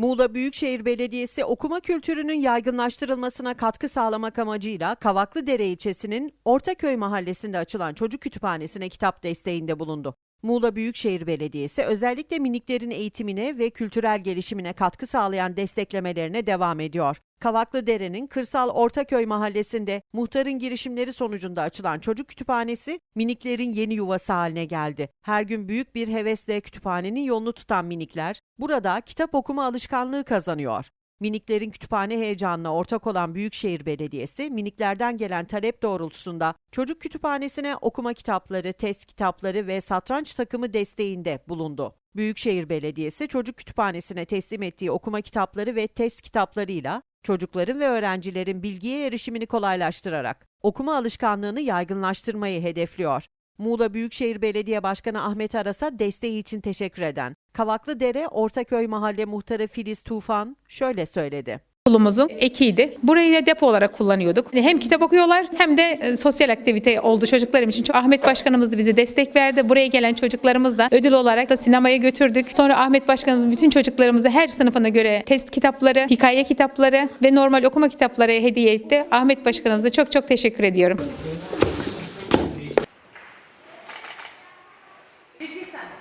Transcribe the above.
Muğla Büyükşehir Belediyesi okuma kültürünün yaygınlaştırılmasına katkı sağlamak amacıyla Kavaklıdere ilçesinin Ortaköy mahallesinde açılan çocuk kütüphanesine kitap desteğinde bulundu. Muğla Büyükşehir Belediyesi özellikle miniklerin eğitimine ve kültürel gelişimine katkı sağlayan desteklemelerine devam ediyor. Kavaklıdere'nin Kırsal Ortaköy mahallesinde muhtarın girişimleri sonucunda açılan çocuk kütüphanesi miniklerin yeni yuvası haline geldi. Her gün büyük bir hevesle kütüphanenin yolunu tutan minikler burada kitap okuma alışkanlığı kazanıyor. Miniklerin kütüphane heyecanına ortak olan Büyükşehir Belediyesi, miniklerden gelen talep doğrultusunda çocuk kütüphanesine okuma kitapları, test kitapları ve satranç takımı desteğinde bulundu. Büyükşehir Belediyesi çocuk kütüphanesine teslim ettiği okuma kitapları ve test kitaplarıyla çocukların ve öğrencilerin bilgiye erişimini kolaylaştırarak okuma alışkanlığını yaygınlaştırmayı hedefliyor. Muğla Büyükşehir Belediye Başkanı Ahmet Aras'a desteği için teşekkür eden Kavaklıdere Ortaköy Mahalle Muhtarı Filiz Tufan şöyle söyledi. Okulumuzun ekiydi. Burayı da depo olarak kullanıyorduk. Hem kitap okuyorlar hem de e, sosyal aktivite oldu çocuklarım için. Çok Ahmet Başkanımız da bize destek verdi. Buraya gelen çocuklarımız da ödül olarak da sinemaya götürdük. Sonra Ahmet Başkanımız bütün çocuklarımıza her sınıfına göre test kitapları, hikaye kitapları ve normal okuma kitapları hediye etti. Ahmet Başkanımıza çok çok teşekkür ediyorum. Did?